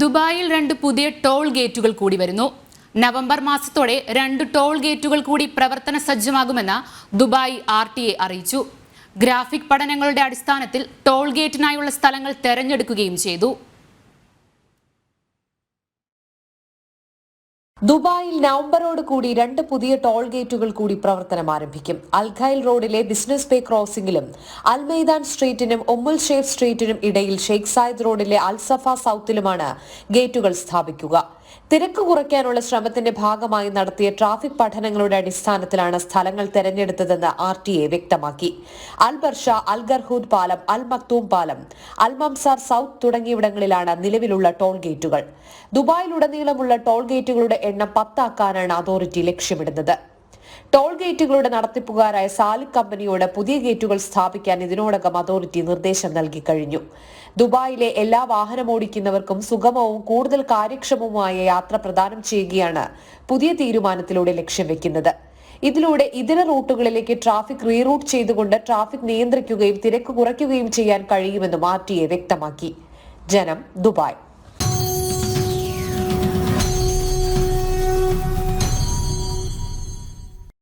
ദുബായിൽ രണ്ട് പുതിയ ടോൾ ഗേറ്റുകൾ കൂടി വരുന്നു. നവംബർ മാസത്തോടെ രണ്ട് ടോൾ ഗേറ്റുകൾ കൂടി പ്രവർത്തന സജ്ജമാകുമെന്ന് ദുബായ് ആർ അറിയിച്ചു. ഗ്രാഫിക് പഠനങ്ങളുടെ അടിസ്ഥാനത്തിൽ ടോൾ ഗേറ്റിനായുള്ള സ്ഥലങ്ങൾ തെരഞ്ഞെടുക്കുകയും ചെയ്തു. ദുബായിൽ നവംബറോട് കൂടി രണ്ട് പുതിയ ടോൾ ഗേറ്റുകൾ കൂടി പ്രവർത്തനം ആരംഭിക്കും. അൽഖൈൽ റോഡിലെ ബിസിനസ് പേ ക്രോസിംഗിലും അൽ മൈദാൻ സ്ട്രീറ്റിനും ഒമ്മുൽ ഷേഫ് സ്ട്രീറ്റിനും ഇടയിൽ ഷെയ്ഖ് സായിദ് റോഡിലെ അൽസഫ സൌത്തിലുമാണ് ഗേറ്റുകൾ സ്ഥാപിക്കുക. തിരക്ക് കുറയ്ക്കാനുള്ള ശ്രമത്തിന്റെ ഭാഗമായി നടത്തിയ ട്രാഫിക് പഠനങ്ങളുടെ അടിസ്ഥാനത്തിലാണ് സ്ഥലങ്ങൾ തെരഞ്ഞെടുത്തതെന്ന് ആർ ടി എ വ്യക്തമാക്കി. അൽബർഷ അൽഗർഹൂദ് പാലം അൽ മക്തൂം പാലം അൽ മംസാർ സൌത്ത് തുടങ്ങിയിവിടങ്ങളിലാണ് നിലവിലുള്ള ടോൾ ഗേറ്റുകൾ. ദുബായിലുടനീളമുള്ള ടോൾ ഗേറ്റുകളുടെ എണ്ണം പത്താക്കാനാണ് അതോറിറ്റി ലക്ഷ്യമിടുന്നത്. ടോൾ ഗേറ്റുകളുടെ നടത്തിപ്പുകാരായ സാലിക് കമ്പനിയോട് പുതിയ ഗേറ്റുകൾ സ്ഥാപിക്കാൻ ഇതിനോടകം അതോറിറ്റി നിർദ്ദേശം നൽകി കഴിഞ്ഞു. ദുബായിലെ എല്ലാ വാഹനമോടിക്കുന്നവർക്കും സുഗമവും കൂടുതൽ കാര്യക്ഷമവുമായ യാത്ര പ്രദാനം ചെയ്യുകയാണ് പുതിയ തീരുമാനത്തിലൂടെ ലക്ഷ്യം വെക്കുന്നത്. ഇതിലൂടെ ഇതര റൂട്ടുകളിലേക്ക് ട്രാഫിക് റീറൂട്ട് ചെയ്തുകൊണ്ട് ട്രാഫിക് നിയന്ത്രിക്കുകയും തിരക്ക് കുറയ്ക്കുകയും ചെയ്യാൻ കഴിയുമെന്നും എ വ്യക്തമാക്കി. ജനം ദുബായ്.